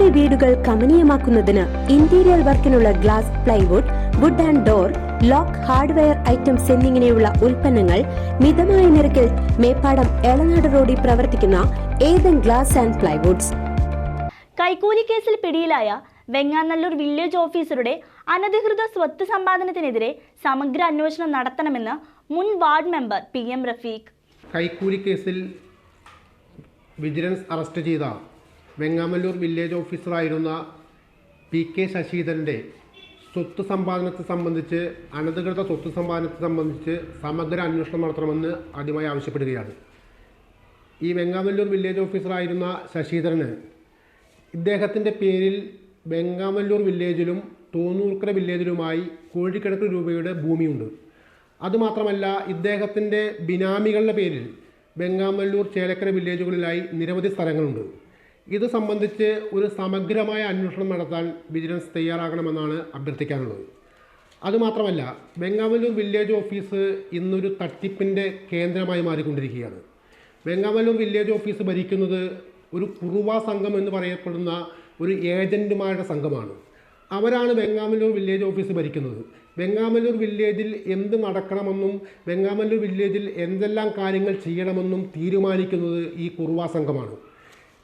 നിങ്ങളുടെ വീടുകൾ കമനീയമാക്കുന്നതിന് interior വർക്കിനുള്ള glass plywood wood and door lock hardware items എന്നിങ്ങനെയുള്ള ഉൽപ്പന്നങ്ങൾ മിതമായ നിരക്കിൽ മേപ്പാടം എളനാട് റോഡിൽ പ്രവർത്തിക്കുന്ന ഏതൻ ഗ്ലാസ് ആൻഡ് പ്ലൈവുഡ്സ്. കൈക്കൂലി കേസിൽ പിടിയിലായ വെങ്ങാനല്ലൂർ വില്ലേജ് ഓഫീസറുടെ അനധികൃത സ്വത്ത് സമ്പാദനത്തിനെതിരെ സമഗ്ര അന്വേഷണം നടത്തണമെന്ന് മുൻ ward member P M Rafeeq. കൈക്കൂലി കേസിൽ വിജിലൻസ് അറസ്റ്റ് ചെയ്ത വെങ്ങാമല്ലൂർ വില്ലേജ് ഓഫീസറായിരുന്ന പി കെ ശശീധരന്റെ സ്വത്ത് സമ്പാദനത്തെ സംബന്ധിച്ച് അനധികൃത സ്വത്ത് സമ്പാദനത്തെ സംബന്ധിച്ച് സമഗ്ര അന്വേഷണം നടത്തണമെന്ന് ആദ്യമായി ആവശ്യപ്പെടുകയാണ്. ഈ വെങ്ങാമല്ലൂർ വില്ലേജ് ഓഫീസറായിരുന്ന ശശീധരന് ഇദ്ദേഹത്തിന്റെ പേരിൽ വെങ്ങാമല്ലൂർ വില്ലേജിലും തോന്നൂർക്കര വില്ലേജിലുമായി കോഴിക്കിടക്ക് രൂപയുടെ ഭൂമിയുണ്ട്. അതുമാത്രമല്ല ഇദ്ദേഹത്തിന്റെ ബിനാമികളുടെ പേരിൽ വെങ്ങാമല്ലൂർ ചേലക്കര വില്ലേജുകളിലായി നിരവധി സ്ഥലങ്ങളുണ്ട്. ഇത് സംബന്ധിച്ച് ഒരു സമഗ്രമായ അന്വേഷണം നടത്താൻ വിജിലൻസ് തയ്യാറാകണമെന്നാണ് അഭ്യർത്ഥിക്കാനുള്ളത്. അതുമാത്രമല്ല വെങ്ങാമല്ലൂർ വില്ലേജ് ഓഫീസ് ഇന്നൊരു തട്ടിപ്പിന്റെ കേന്ദ്രമായി മാറിക്കൊണ്ടിരിക്കുകയാണ്. വെങ്ങാമല്ലൂർ വില്ലേജ് ഓഫീസ് ഭരിക്കുന്നത് ഒരു കുറുവ സംഘം എന്ന് പറയപ്പെടുന്ന ഒരു ഏജന്റുമാരുടെ സംഘമാണ്. അവരാണ് വെങ്ങാമല്ലൂർ വില്ലേജ് ഓഫീസ് ഭരിക്കുന്നത്. വെങ്ങാമല്ലൂർ വില്ലേജിൽ എന്ത് നടക്കണമെന്നും വെങ്ങാമല്ലൂർ വില്ലേജിൽ എന്തെല്ലാം കാര്യങ്ങൾ ചെയ്യണമെന്നും തീരുമാനിക്കുന്നത് ഈ കുറുവ സംഘമാണ്.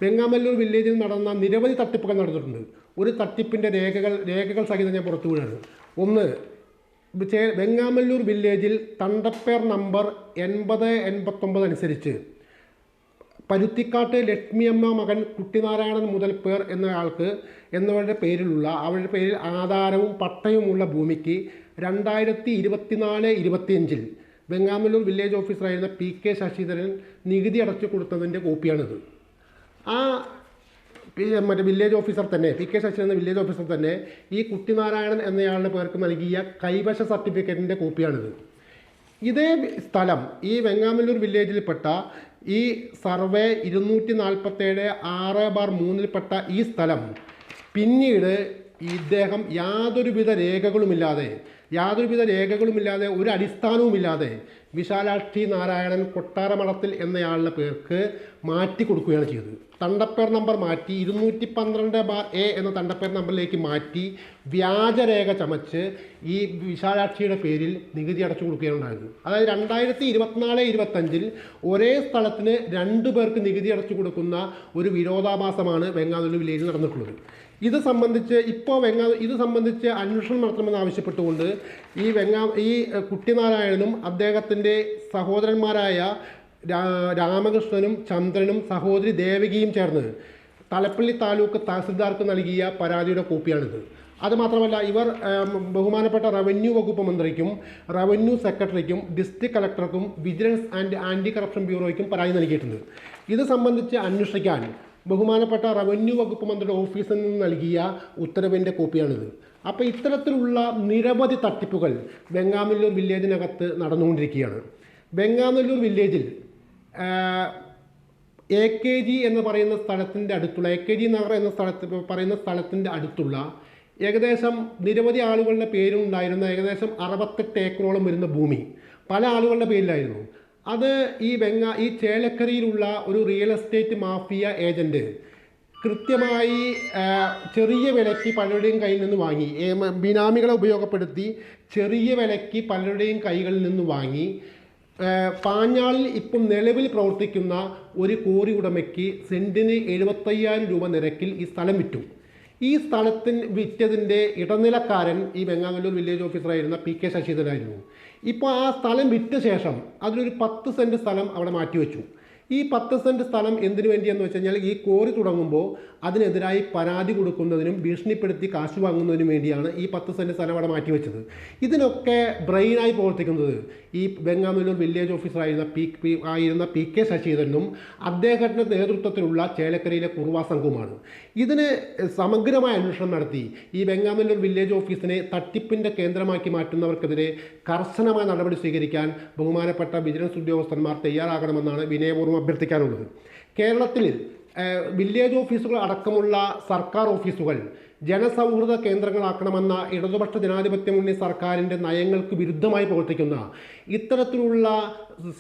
വെങ്ങാമല്ലൂർ വില്ലേജിൽ നടന്ന നിരവധി തട്ടിപ്പുകൾ നടന്നിട്ടുണ്ട്. ഒരു തട്ടിപ്പിന്റെ രേഖകൾ രേഖകൾ സഹിതം ഞാൻ പുറത്തു വിടുകയാണ്. ഒന്ന് വെങ്ങാമല്ലൂർ വില്ലേജിൽ തണ്ടപ്പേർ നമ്പർ എൺപത് എൺപത്തൊമ്പത് അനുസരിച്ച് പരുത്തിക്കാട്ട് ലക്ഷ്മിയമ്മ മകൻ കുട്ടിനാരായണൻ മുതൽ പേർ എന്നയാൾക്ക് എന്നവരുടെ പേരിലുള്ള അവരുടെ പേരിൽ ആധാരവും പട്ടയവുമുള്ള ഭൂമിക്ക് രണ്ടായിരത്തി ഇരുപത്തിനാല് ഇരുപത്തിയഞ്ചിൽ വെങ്ങാമല്ലൂർ വില്ലേജ് ഓഫീസറായിരുന്ന പി കെ ശശിധരൻ നികുതി അടച്ചു കൊടുത്തതിന്റെ കോപ്പിയാണിത് ആ മറ്റേ വില്ലേജ് ഓഫീസർ തന്നെ പി കെ ശശി എന്ന വില്ലേജ് ഓഫീസർ തന്നെ ഈ കുട്ടിനാരായണൻ എന്നയാളുടെ പേർക്ക് നൽകിയ കൈവശ സർട്ടിഫിക്കറ്റിന്റെ കോപ്പിയാണിത്. ഇതേ സ്ഥലം ഈ വെങ്ങാമല്ലൂർ വില്ലേജിൽപ്പെട്ട ഈ സർവേ ഇരുന്നൂറ്റി നാൽപ്പത്തേഴ് ആറ് ബാർ മൂന്നിൽപ്പെട്ട ഈ സ്ഥലം പിന്നീട് ഇദ്ദേഹം യാതൊരുവിധ രേഖകളുമില്ലാതെ യാതൊരുവിധ രേഖകളുമില്ലാതെ ഒരു അടിസ്ഥാനവുമില്ലാതെ വിശാലാക്ഷി നാരായണൻ കൊട്ടാരമഠത്തിൽ എന്നയാളുടെ പേർക്ക് മാറ്റി കൊടുക്കുകയാണ് ചെയ്തത്. തണ്ടപ്പേർ നമ്പർ മാറ്റി ഇരുന്നൂറ്റി പന്ത്രണ്ട് ബാർ എ എന്ന തണ്ടപ്പേർ നമ്പറിലേക്ക് മാറ്റി വ്യാജരേഖ ചമച്ച് ഈ വിശാലാക്ഷിയുടെ പേരിൽ നികുതി അടച്ചു കൊടുക്കുകയാണ് ഉണ്ടായത്. അതായത് രണ്ടായിരത്തി ഇരുപത്തിനാല് ഇരുപത്തഞ്ചിൽ ഒരേ സ്ഥലത്തിന് രണ്ടു പേർക്ക് നികുതി അടച്ചു കൊടുക്കുന്ന ഒരു വിരോധാഭാസമാണ് വെങ്ങാനല്ലൂർ വില്ലേജിൽ നടന്നിട്ടുള്ളത്. ഇത് സംബന്ധിച്ച് ഇപ്പോൾ വെങ്ങാ ഇത് സംബന്ധിച്ച് അന്വേഷണം നടത്തണമെന്ന് ആവശ്യപ്പെട്ടുകൊണ്ട് ഈ വെങ്ങാ ഈ കുട്ടിനാരായണനും അദ്ദേഹത്തിന്റെ സഹോദരന്മാരായ രാമകൃഷ്ണനും ചന്ദ്രനും സഹോദരി ദേവകിയും ചേർന്ന് തലപ്പള്ളി താലൂക്ക് തഹസിൽദാർക്ക് നൽകിയ പരാതിയുടെ കോപ്പിയാണിത്. അതുമാത്രമല്ല ഇവർ ബഹുമാനപ്പെട്ട റവന്യൂ വകുപ്പ് മന്ത്രിക്കും റവന്യൂ സെക്രട്ടറിക്കും ഡിസ്ട്രിക്ട് കളക്ടർക്കും വിജിലൻസ് ആൻഡ് ആന്റി കറപ്ഷൻ ബ്യൂറോയ്ക്കും പരാതി നൽകിയിട്ടുണ്ട്. ഇത് സംബന്ധിച്ച് അന്വേഷിക്കാൻ ബഹുമാനപ്പെട്ട റവന്യൂ വകുപ്പ് മന്ത്രിയുടെ ഓഫീസിൽ നിന്ന് നൽകിയ ഉത്തരവിന്റെ കോപ്പിയാണിത്. അപ്പോൾ ഇത്തരത്തിലുള്ള നിരവധി തട്ടിപ്പുകൾ വെങ്ങാമല്ലൂർ വില്ലേജിനകത്ത് നടന്നുകൊണ്ടിരിക്കുകയാണ്. വെങ്ങാമല്ലൂർ വില്ലേജിൽ എ കെ ജി എന്ന് പറയുന്ന സ്ഥലത്തിന്റെ അടുത്തുള്ള എ കെ ജി നഗർ എന്ന സ്ഥലത്ത് പറയുന്ന സ്ഥലത്തിന്റെ അടുത്തുള്ള ഏകദേശം നിരവധി ആളുകളുടെ പേരുണ്ടായിരുന്ന ഏകദേശം അറുപത്തെട്ട് ഏക്കറോളം വരുന്ന ഭൂമി പല ആളുകളുടെ പേരിലായിരുന്നു. അത് ഈ വെങ്ങ ഈ ചേലക്കരയിലുള്ള ഒരു റിയൽ എസ്റ്റേറ്റ് മാഫിയ ഏജന്റ് കൃത്യമായി ചെറിയ വിലയ്ക്ക് പലരുടെയും കയ്യിൽ നിന്ന് വാങ്ങി. ബിനാമികളെ ഉപയോഗപ്പെടുത്തി ചെറിയ വിലയ്ക്ക് പലരുടെയും കൈകളിൽ നിന്ന് വാങ്ങി. പാഞ്ഞാളിൽ ഇപ്പം നിലവിൽ പ്രവർത്തിക്കുന്ന ഒരു കോറി ഉടമയ്ക്ക് സെന്റിന് എഴുപത്തയ്യായിരം രൂപ നിരക്കിൽ ഈ സ്ഥലം വിറ്റു. ഈ സ്ഥലത്തിന് വിറ്റതിന്റെ ഇടനിലക്കാരൻ ഈ വെങ്ങാമല്ലൂർ വില്ലേജ് ഓഫീസറായിരുന്ന പി കെ ശശിധരായിരുന്നു ഇപ്പോൾ ആ സ്ഥലം വിറ്റ ശേഷം അതിലൊരു പത്ത് സെന്റ് സ്ഥലം അവിടെ മാറ്റിവെച്ചു. ഈ പത്ത് സെന്റ് സ്ഥലം എന്തിനു വേണ്ടിയെന്ന് വെച്ച് കഴിഞ്ഞാൽ ഈ കോറി തുടങ്ങുമ്പോൾ അതിനെതിരായി പരാതി കൊടുക്കുന്നതിനും ഭീഷണിപ്പെടുത്തി കാശ് വാങ്ങുന്നതിനും വേണ്ടിയാണ് ഈ പത്ത് സെന്റ് സ്ഥലം അവിടെ മാറ്റിവെച്ചത് ഇതിനൊക്കെ ബ്രെയിനായി പ്രവർത്തിക്കുന്നത് ഈ വെങ്ങാമല്ലൂർ വില്ലേജ് ഓഫീസറായിരുന്ന പി പി ആയിരുന്ന പി കെ ശശീധരനും അദ്ദേഹത്തിന്റെ നേതൃത്വത്തിലുള്ള ചേലക്കരയിലെ കുറുവാ സംഘവുമാണ്. ഇതിന് സമഗ്രമായ അന്വേഷണം നടത്തി. ഈ വെങ്ങാമല്ലൂർ വില്ലേജ് ഓഫീസിനെ തട്ടിപ്പിന്റെ കേന്ദ്രമാക്കി മാറ്റുന്നവർക്കെതിരെ കർശനമായ നടപടി സ്വീകരിക്കാൻ ബഹുമാനപ്പെട്ട വിജിലൻസ് ഉദ്യോഗസ്ഥന്മാർ തയ്യാറാകണമെന്നാണ് വിനയപൂർവം അഭ്യർത്ഥിക്കാനുള്ളത്. കേരളത്തിൽ വില്ലേജ് ഓഫീസുകൾ അടക്കമുള്ള സർക്കാർ ഓഫീസുകൾ ജനസൗഹൃദ കേന്ദ്രങ്ങളാക്കണമെന്ന ഇടതുപക്ഷ ജനാധിപത്യ മുന്നണി സർക്കാരിന്റെ നയങ്ങൾക്ക് വിരുദ്ധമായി പ്രവർത്തിക്കുന്ന ഇത്തരത്തിലുള്ള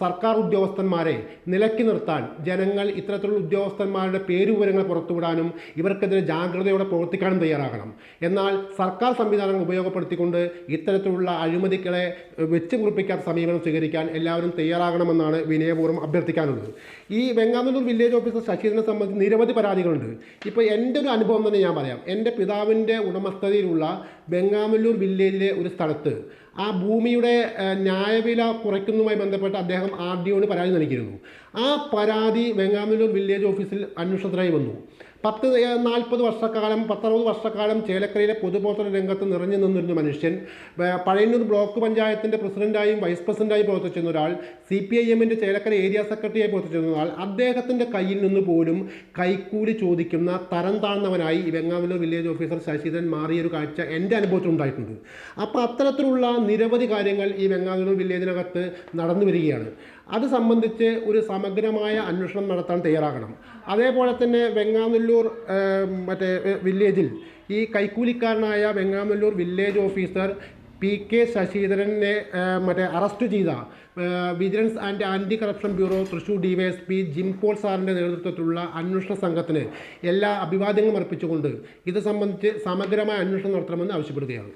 സർക്കാർ ഉദ്യോഗസ്ഥന്മാരെ നിലക്കി നിർത്താൻ ജനങ്ങൾ ഇത്തരത്തിലുള്ള ഉദ്യോഗസ്ഥന്മാരുടെ പേരുവിവരങ്ങൾ പുറത്തുവിടാനും ഇവർക്കെതിരെ ജാഗ്രതയോടെ പ്രവർത്തിക്കാനും തയ്യാറാകണം. എന്നാൽ സർക്കാർ സംവിധാനങ്ങൾ ഉപയോഗപ്പെടുത്തിക്കൊണ്ട് ഇത്തരത്തിലുള്ള അഴിമതികളെ വെച്ച് കുറിപ്പിക്കാത്ത സമീപനം സ്വീകരിക്കാൻ എല്ലാവരും തയ്യാറാകണമെന്നാണ് വിനയപൂർവം അഭ്യർത്ഥിക്കാനുള്ളത്. ഈ വെങ്ങാനൂർ വില്ലേജ് ഓഫീസർ ശശീന്ദ്രനെ സംബന്ധിച്ച് നിരവധി പരാതികളുണ്ട്. ഇപ്പോൾ എന്റെ ഒരു അനുഭവം തന്നെ ഞാൻ പറയാം. എന്റെ പിതാവിന്റെ ഉടമസ്ഥതയിലുള്ള ബംഗാമല്ലൂർ വില്ലേജിലെ ഒരു സ്ഥലത്ത്. ആ ഭൂമിയുടെ ന്യായവില കുറയ്ക്കുന്നതുമായി ബന്ധപ്പെട്ട് അദ്ദേഹം ആർ ഡി ഒന് പരാതി നൽകിയിരുന്നു. ആ പരാതി വെങ്ങാമല്ലൂർ വില്ലേജ് ഓഫീസിൽ അന്വേഷണത്തിനായി വന്നു. പത്ത് നാൽപ്പത് വർഷക്കാലം പത്തറുപത് വർഷക്കാലം ചേലക്കരയിലെ പൊതുപ്രവർത്തന രംഗത്ത് നിറഞ്ഞു നിന്നിരുന്ന മനുഷ്യൻ പഴയന്നൂർ ബ്ലോക്ക് പഞ്ചായത്തിന്റെ പ്രസിഡന്റായും വൈസ് പ്രസിഡന്റായും പ്രവർത്തിച്ചിരുന്ന ഒരാൾ സി പി ഐ എമ്മിന്റെ ചേലക്കര ഏരിയ സെക്രട്ടറിയായി പ്രവർത്തിച്ചിരുന്ന ഒരാൾ അദ്ദേഹത്തിന്റെ കയ്യിൽ നിന്ന് പോലും കൈക്കൂലി ചോദിക്കുന്ന തരം താഴ്ന്നവനായി വെങ്ങാവിലൂർ വില്ലേജ് ഓഫീസർ ശശിധരൻ മാറിയൊരു കാഴ്ച എന്റെ അനുഭവത്തിൽ ഉണ്ടായിട്ടുണ്ട് അപ്പോൾ അത്തരത്തിലുള്ള നിരവധി കാര്യങ്ങൾ ഈ വെങ്ങാവിലൂർ വില്ലേജിനകത്ത് നടന്നു വരികയാണ്. അത് സംബന്ധിച്ച് ഒരു സമഗ്രമായ അന്വേഷണം നടത്താൻ തയ്യാറാകണം. അതേപോലെ തന്നെ വെങ്ങാമല്ലൂർ മറ്റേ വില്ലേജിൽ ഈ കൈക്കൂലിക്കാരനായ Vengamalloor village officer P K ശശിധരനെ മറ്റേ അറസ്റ്റ് ചെയ്ത vigilance and anti corruption bureau Thrissur DYSP Jim Paul സാറിന്റെ നേതൃത്വത്തിലുള്ള അന്വേഷണ സംഘത്തിന് എല്ലാ അഭിവാദ്യങ്ങളും അർപ്പിച്ചുകൊണ്ട് ഇത് സംബന്ധിച്ച് സമഗ്രമായ അന്വേഷണം നടത്തണമെന്ന് ആവശ്യപ്പെടുകയാണ്.